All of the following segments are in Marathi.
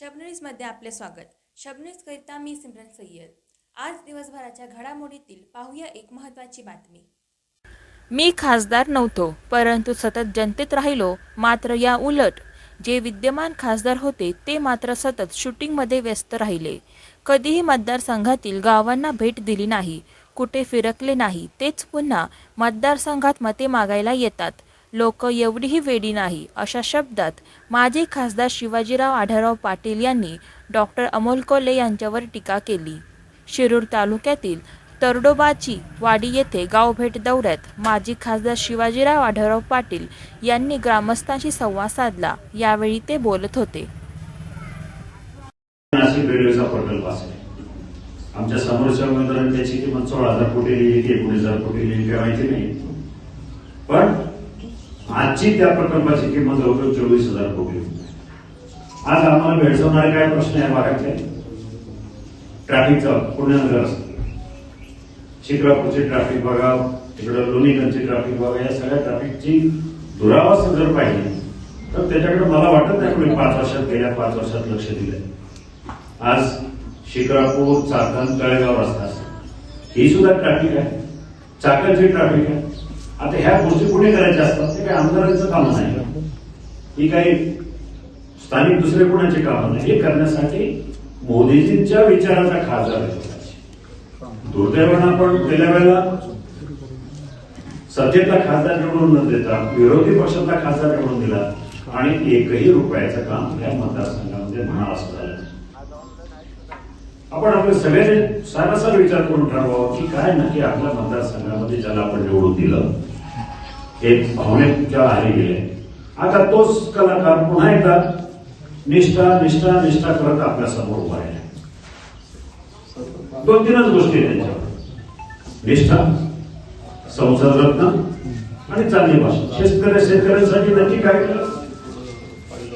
शबनीजमध्ये आपले स्वागत. शबनेजकरिता मी सिमरन सय्यद. आज दिवसभराच्या घडामोडीतील पाहूया एक महत्त्वाची बातमी. मी खासदार नव्हतो परंतु सतत जनतेत राहिलो मात्र या उलट. जे विद्यमान खासदार होते ते मात्र सतत शूटिंगमध्ये व्यस्त राहिले. कधीही मतदारसंघातील गावांना भेट दिली नाही. कुठे फिरकले नाही तेच पुन्हा मतदारसंघात मते मागायला येतात. लोक एवढीही वेडी नाही अशा शब्दात माजी खासदार शिवाजीराव आढळराव पाटील यांनी डॉक्टर अमोल कोल्हे यांच्यावर टीका केली. शिरूर तालुक्यातील तरडोबाची वाडी येथे गावभेट दौऱ्यात माजी खासदार शिवाजीराव आढळराव पाटील यांनी ग्रामस्थांशी संवाद साधला. यावेळी ते बोलत होते. आमच्या समोरच्या उमेदवारांनी त्याची किंमत सोळा हजार कोटी लिहिली की एकोणीस हजार कोटी लिहिली काय माहिती नाही. पण आजची त्या प्रकल्पाची किंमत जवळजवळ चोवीस हजार कोटी रुपये. आज आम्हाला भेडसवणारे काय प्रश्न आहे भागातले ट्रॅफिकचा पुण्यानगर असतो शिक्रापूरची ट्रॅफिक बघा तिकडं लोणीगंजची ट्रॅफिक बघा या सगळ्या ट्रॅफिकची दुरावस्था जर पाहिली तर त्याच्याकडे मला वाटत नाही कोणी पाच वर्षात गेल्या पाच वर्षात लक्ष दिलंय. आज शिक्रापूर चाकण तळेगाव रस्ता ही सुद्धा ट्रॅफिक आहे. चाकणची ट्रॅफिक आहे. आता ह्या गोष्टी कुठे करायच्या असतात? ते काही आमदारांचं काम नाही. ही काही स्थानिक दुसरे कोणाचे काम नाही. हे करण्यासाठी मोदीजींच्या विचाराचा खासदार दुर्दैवानं आपण गेल्या वेळेला सत्तेतला खासदार निवडून न देता विरोधी पक्षातला खासदार निवडून दिला आणि एकही रुपयाचं काम या मतदारसंघामध्ये म्हणा असं झालं. आपण आपले सगळे सारासार विचार करून ठरवावं की काय नक्की आपल्या मतदारसंघामध्ये ज्याला आपण निवडून दिलं एक भावनेच्या आले गेले. आता तोच कलाकार पुन्हा एकदा निष्ठा निष्ठा निष्ठा करत आपल्यासमोर उभा आहे दोन तीनच गोष्टी आहेत त्यांच्यावर. निष्ठा संसद रत्न आणि चांगली भाषा. शेतकऱ्या शेतकऱ्यांसाठी नक्की काय केलं?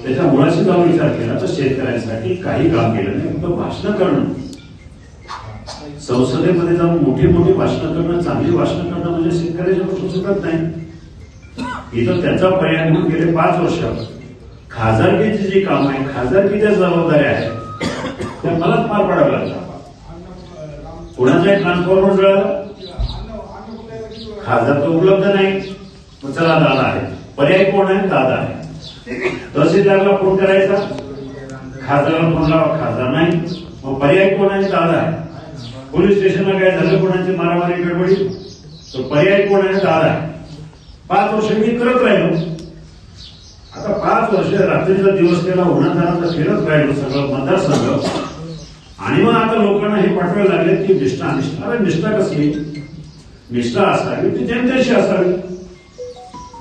त्याच्या मुळाशी जाऊन विचार केला तर शेतकऱ्यांसाठी काही काम केलं नाही. फक्त भाषण करणं. संसदेमध्ये जाऊन मोठी मोठी भाषणं करणं चांगली भाषणं करणं म्हणजे शेतकऱ्याच्या गोष्टी शकत नाही. इथं त्याचा पर्याय म्हणून गेले पाच वर्ष खासदारकीची जी काम आहे खासदारकीच्या जबाबदाऱ्या आहेत त्या मलाच पार पाडाव्या लागतात. कोणाचा एक ट्रान्सफॉर्मर जळाला? खासदार तर उपलब्ध नाही. चला दादा आहे. पर्याय कोण आहे? दादा आहे. तहसीलदारला फोन करायचा. खासदाराला फोन लावा. खासदार नाही. मग पर्याय कोण आहे? दादा आहे. पोलीस स्टेशनला काय झालं? कोणाची मारामारी गडबडी? तर पर्याय कोण आहे दादा आहे? पाच वर्ष मी करत राहिलो. आता पाच वर्ष रात्रीचा दिवस केला उन्हातानाचा फिरत राहिलो सगळं मतदारसंघ. आणि मग आता लोकांना हे पाठवायला लागले की निष्ठा निष्ठा अरे निष्ठा कसली निष्ठा असावी ती जनतेशी असावी?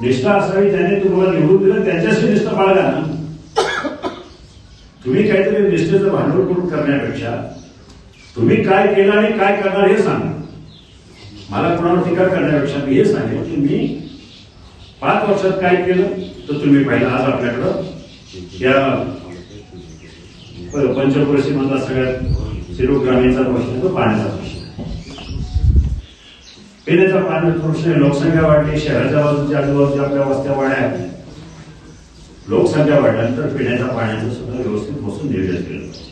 निष्ठा असावी त्याने तुम्हाला निवडून दिलं त्याच्याशी निष्ठा बाळगा ना. तुम्ही काहीतरी निष्ठेचं भांडवल करून करण्यापेक्षा तुम्ही काय केलं आणि काय करणार हे सांगा मला कोणावर टीका करण्यापेक्षा मी हे सांगेन की मी पाच वर्षात काय केलं तर तुम्ही पाहिलं आज आपल्याकडं या पंचक्रोशी मधला सगळ्यात शिरूर ग्रामीणचा प्रश्न तो पाण्याचा प्रश्न पिण्याचा पाण्याचा प्रश्न आहे. लोकसंख्या वाढली शहराच्या बाजूच्या आजूबाजूच्या आपल्या वस्त्या वाढल्या लोकसंख्या वाढल्यानंतर पिण्याच्या पाण्याचं सुद्धा व्यवस्थित बसून नियोजन केलं पाहिजे.